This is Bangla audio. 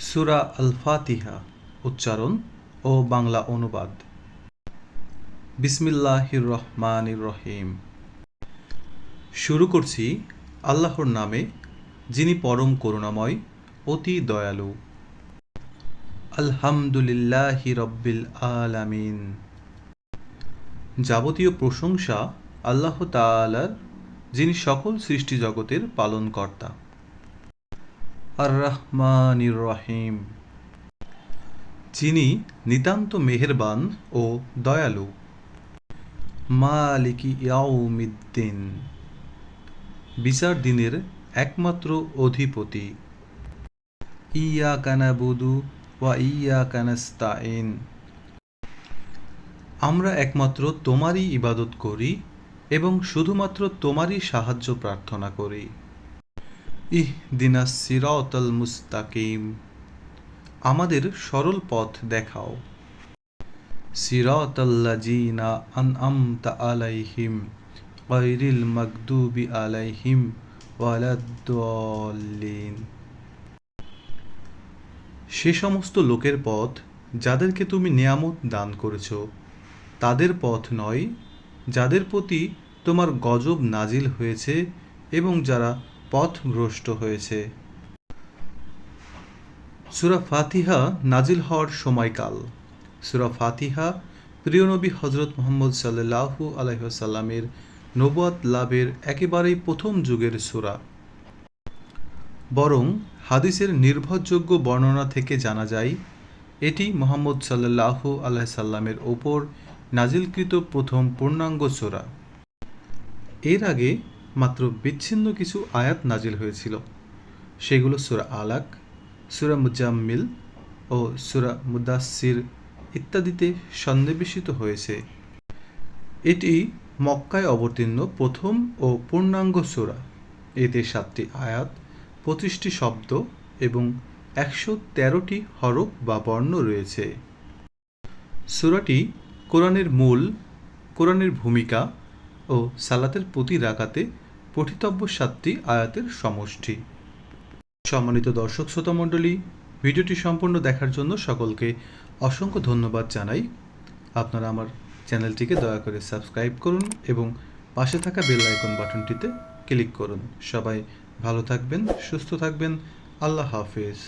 সুরা আল ফাতিহা উচ্চারণ ও বাংলা অনুবাদ। বিসমিল্লাহির রহমানির রহিম শুরু করছি আল্লাহর নামে, যিনি পরম করুণাময়, অতি দয়ালু। আলহামদুলিল্লাহি রব্বিল আলামিন। যাবতীয় প্রশংসা আল্লাহ তাআলার, যিনি সকল সৃষ্টি জগতের পালনকর্তা। আর রহমানির রহিম। যিনি নিতান্ত মেহেরবান ও দয়ালু। মালিকি ইয়াউমিদ্দিন। বিচার দিনের একমাত্র অধিপতি। ইয়া কানাবুদু ওয়া ইয়া কানাস্তাইন আমরা একমাত্র তোমারই ইবাদত করি এবং শুধুমাত্র তোমারই সাহায্য প্রার্থনা করি। ইহ দিনা সিরাতাল মুস্তাকিম। আমাদের সরল পথ দেখাও। সিরাতাল্লাজিনা আনআমতা আলাইহিম গায়রিল মাগদুবি আলাইহিম ওয়ালাদ্দাল্লিন। সে সমস্ত লোকের পথ যাদেরকে তুমি নিয়ামত দান করেছ, তাদের পথ নয়, যাদের প্রতি তোমার গজব নাজিল হয়েছে এবং যারা পথভ্রষ্ট হয়েছে। সুরা ফাতিহা নাজিল হওয়ার সময়কাল। সুরা ফাতিহা প্রিয় নবী হজরত মোহাম্মদ সাল্লাহু আলহ্লামের নবাত লাভের একেবারেই প্রথম যুগের সুরা। বরং হাদিসের নির্ভরযোগ্য বর্ণনা থেকে জানা যায়, এটি মোহাম্মদ সাল্লাহু আলাইসাল্লামের ওপর নাজিলকৃত প্রথম পূর্ণাঙ্গ সুরা। এর আগে মাত্র বিচ্ছিন্ন কিছু আয়াত নাজিল হয়েছিল। সেগুলো সুরা আলাক, সুরা মুজাম্মিল ও সুরা মুদাসির ইত্যাদিতে সন্নিবেশিত হয়েছে। এটি মক্কায় অবতীর্ণ প্রথম ও পূর্ণাঙ্গ সুরা। এতে সাতটি আয়াত, পঁচিশটি শব্দ এবং একশো তেরোটি হরফ বা বর্ণ রয়েছে। সুরাটি কোরআনের মূল, কোরআনের ভূমিকা ও সালাতের প্রতি রাকাতে পঠিতব্য সাতটি আয়াতের সমষ্টি। সম্মানিত দর্শক শ্রোতা মণ্ডলী, ভিডিওটি সম্পূর্ণ দেখার জন্য সকলকে অসংখ্য ধন্যবাদ জানাই। আপনারা আমার চ্যানেলটিকে দয়া করে সাবস্ক্রাইব করুন এবং পাশে থাকা বেল আইকন বাটনটিতে ক্লিক করুন। সবাই ভালো থাকবেন, সুস্থ থাকবেন। আল্লাহ হাফেজ।